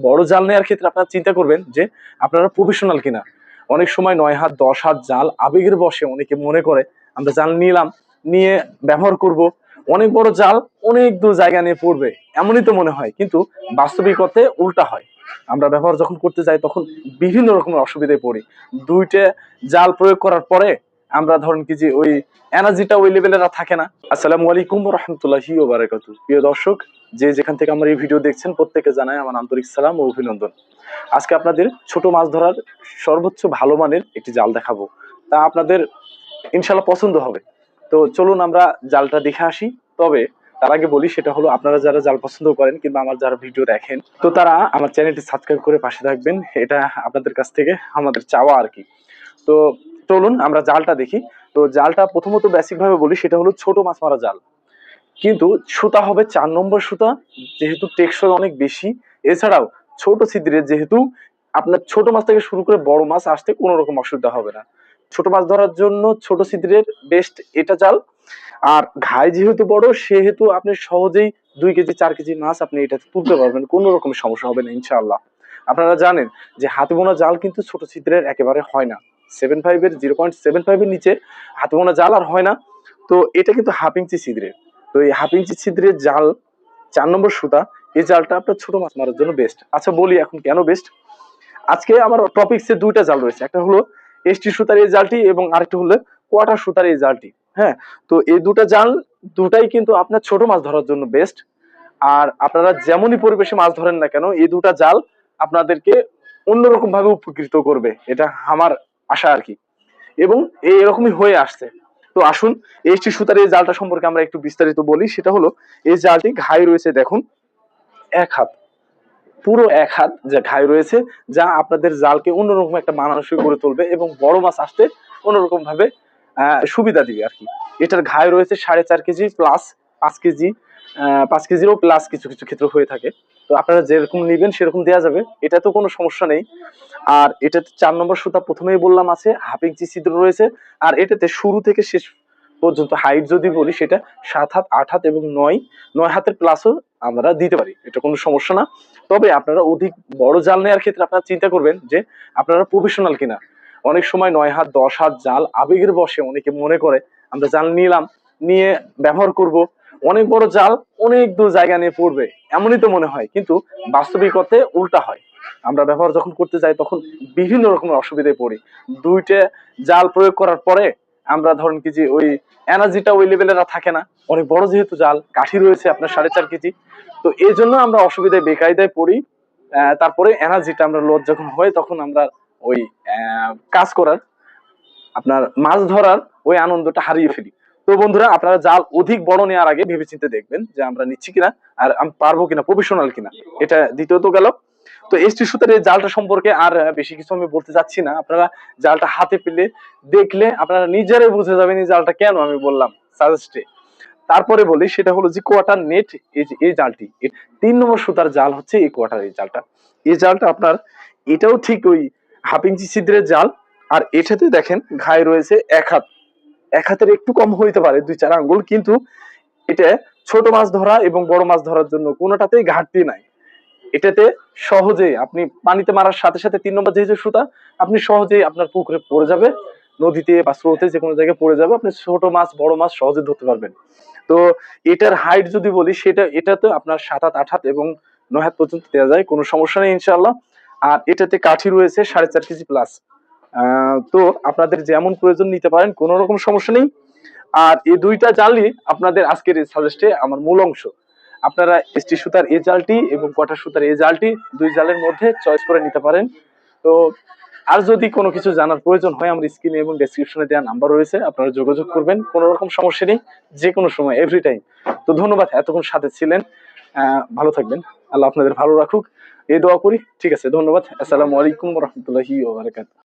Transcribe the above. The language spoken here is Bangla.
বড় জাল নেওয়ার ক্ষেত্রে আপনারা চিন্তা করবেন যে আপনারা প্রফেশনাল কিনা। অনেক সময় নয় হাত, দশ হাত জাল আবেগের বসে অনেকে মনে করে, আমরা জাল নিলাম, নিয়ে ব্যবহার করব। অনেক বড় জাল অনেক দূর জায়গা নিয়ে পড়বে, এমনই তো মনে হয়। কিন্তু বাস্তবিকতে উল্টা হয়। আমরা ব্যবহার যখন করতে যাই, তখন বিভিন্ন রকমের অসুবিধায় পড়ি। দুইটা জাল প্রয়োগ করার পরে আমরা ধরেন কি যে ওই এনার্জিটা ওই লেভেলের থাকে না। আসসালামু আলাইকুম রহমতুল্লাহি ও বারাকাতু প্রিয় দর্শক, যে যেখান থেকে আমার এই ভিডিও দেখছেন, প্রত্যেকে জানাই আমার আন্তরিক সালাম ও অভিনন্দন। আজকে আপনাদের ছোট মাছ ধরার সর্বোচ্চ ভালো মানের একটি জাল দেখাবো। তা আপনাদের ইনশাল্লাহ পছন্দ হবে। তো চলুন আমরা জালটা দেখে আসি। তবে তার আগে বলি, সেটা হলো আপনারা যারা জাল পছন্দ করেন কিংবা আমার যারা ভিডিও দেখেন, তো তারা আমার চ্যানেলটি সাবস্ক্রাইব করে পাশে থাকবেন। এটা আপনাদের কাছ থেকে আমাদের চাওয়া আর কি। তো চলুন আমরা জালটা দেখি। তো জালটা প্রথমত বেসিক ভাবে বলি, সেটা হলো ছোট মাছ মারা জাল। কিন্তু সুতা হবে চার নম্বর সুতা, যেহেতু টেকসই অনেক বেশি। এছাড়াও ছোট ছিদ্রের যেহেতু আপনার ছোট মাছ থেকে শুরু করে বড় মাছ আসতে কোনো রকম অসুবিধা হবে না। ছোট মাছ ধরার জন্য ছোট ছিদ্রের বেস্ট এটা জাল। আর ঘাই যেহেতু বড়, সেহেতু আপনি সহজেই দুই কেজি, চার কেজি মাছ আপনি এটা তুলতে পারবেন, কোনো রকম সমস্যা হবে না, ইনশাআল্লাহ। আপনারা জানেন যে হাতে বোনা জাল কিন্তু ছোট ছিদ্রের একেবারে হয় না। সেভেন ফাইভের জিরো পয়েন্ট সেভেন ফাইভের নিচে হাতে বোনা জাল আর হয় না। তো এটা কিন্তু হাফ ইঞ্চি ছিদ্রের তো এই হাফ ইঞ্চি ছিদ্রের জাল, চার নম্বর সুতা, এই জালটা আপনার ছোট মাছ মারার জন্য বেস্ট আচ্ছা বলি এখন কেন বেস্ট আজকে আমার টপিক্সে দুইটা জাল রয়েছে। একটা হলো এসটি সুতার এই জালটি এবং আরেকটা হলো কোয়াটার সুতার এই জালটি। হ্যাঁ তো এই দুটা জাল, দুটাই কিন্তু আপনার ছোট মাছ ধরার জন্য বেস্ট আর আপনারা যেমনই পরিবেশে মাছ ধরেন না কেন, এই দুটা জাল আপনাদেরকে অন্যরকম ভাবে উপকৃত করবে। এটা আমার আশা আর কি এবং এই এরকমই হয়ে আসছে। তো আসুন এইচটি সুতার এই জালটা সম্পর্কে আমরা একটু বিস্তারিত বলি। সেটা হলো, এই জালটি ঘাই রয়েছে দেখুন, এক হাত। পুরো এক হাত যে ঘাই রয়েছে, যা আপনাদের জালকে অন্যরকম একটা মানানসই করে তুলবে এবং বড় মাছ আসতে অন্যরকম ভাবে সুবিধা দিবে আর কি এটার ঘাই রয়েছে সাড়ে চার কেজি প্লাস পাঁচ কেজি পাঁচ কেজিরও প্লাস কিছু কিছু ক্ষেত্রে হয়ে থাকে। তো আপনারা যেরকম নেবেন, সেরকম দেওয়া যাবে। এটা তো কোনো সমস্যা নেই। আর এটাতে চার নম্বর সুতা প্রথমেই বললাম আছে, হাফ ইঞ্চি ছিদ্র রয়েছে। আর এটাতে শুরু থেকে শেষ পর্যন্ত হাইট যদি বলি, সেটা সাত হাত, আট হাত এবং নয় নয় হাতের প্লাসও আমরা দিতে পারি। এটা কোনো সমস্যা না। তবে আপনারা অধিক বড় জাল নেওয়ার ক্ষেত্রে আপনারা চিন্তা করবেন যে আপনারা প্রফেশনাল কিনা। অনেক সময় নয় হাত, দশ হাত জাল আবেগের বসে অনেকে মনে করে, আমরা জাল নিলাম, নিয়ে ব্যবহার করব। অনেক বড় জাল অনেক দূর জায়গা নিয়ে পড়বে, এমনই তো মনে হয়। কিন্তু বাস্তবিকতে উল্টা হয়। আমরা ব্যবহার যখন করতে যাই, তখন বিভিন্ন রকমের অসুবিধায় পড়ি। দুইটা জাল প্রয়োগ করার পরে আমরা ধরেন কি যে ওই এনার্জিটা ওই লেভেলের থাকে না। অনেক বড় যেহেতু জাল, কাঠি রয়েছে আপনার সাড়ে চার কেজি। তো এই জন্য আমরা অসুবিধায়, বেকায়দায় পড়ি। তারপরে এনার্জিটা আমরা লোড যখন হয়, তখন আমরা ওই কাজ করার, আপনার মাছ ধরার ওই আনন্দটা হারিয়ে ফেলি। তো বন্ধুরা, আপনারা জাল অধিক বড় নেওয়ার আগে ভেবেচিন্তে দেখবেন যে আমরা নিচ্ছি কিনা আর আমি পারব কিনা প্রফেশনাল কিনা। এটা দ্বিতীয়ত গেল। তো এসটি সুতার এই জালটা সম্পর্কে আর বেশি কিছু আমি বলতে চাচ্ছি না। আপনারা জালটা হাতে পেলে দেখলে আপনারা নিজেরাই বুঝে যাবেন এই জালটা কেন আমি বললাম সাজেস্টে তারপরে বলি, সেটা হলো যে কোয়াটার নেট এই জালটি তিন নম্বর সুতার জাল হচ্ছে এই কোয়াটার এই জালটা। এই জালটা আপনার, এটাও ঠিক ওই হাফ ইঞ্চি ছিদ্রের জাল, আর এটাতে দেখেন ঘাই রয়েছে এক হাত। এক হাতের একটু কম হইতে পারে দুই চার আঙ্গুল, কিন্তু এটা ছোট মাছ ধরা এবং বড় মাছ ধরার জন্য কোনোটাতেই ঘাটতি নাই। এটাতে সহজেই আপনি পানিতে মারার সাথে সাথে তিন নম্বর যেহেতু সুতা, আপনি সহজেই আপনার পুকুরে পড়ে যাবে, নদীতে বা স্রোতে যে কোনো জায়গায় পড়ে যাবে, আপনি ছোট মাছ, বড় মাছ সহজে ধরতে পারবেন। তো এটার হাইট যদি বলি, সেটা এটা তো আপনার সাত হাত, আট হাত এবং নয় হাত পর্যন্ত দেওয়া যায়, কোনো সমস্যা নেই ইনশাল্লাহ আর এটাতে কাঠি রয়েছে সাড়ে চার কেজি প্লাস তো আপনাদের যেমন প্রয়োজন নিতে পারেন, কোনো রকম সমস্যা নেই। আর এই দুইটা জালই আপনাদের আজকের এই সাজেস্টে আমার মূল অংশ। আপনারা এসটি সুতার এই জালটি এবং কটা সুতার এই জালটি দুই জালের মধ্যে চয়েস করে নিতে পারেন। তো আর যদি কোনো কিছু জানার প্রয়োজন হয়, আমার স্ক্রিনে এবং ডেসক্রিপশনে দেওয়া নাম্বার রয়েছে, আপনারা যোগাযোগ করবেন, কোনো রকম সমস্যা নেই, যে কোনো সময় এভরি টাইম তো ধন্যবাদ এতক্ষণ সাথে ছিলেন। ভালো থাকবেন। আল্লাহ আপনাদের ভালো রাখুক। এই দোয়া করি। ঠিক আছে, ধন্যবাদ। আসসালামু আলাইকুম রহমতুল্লাহি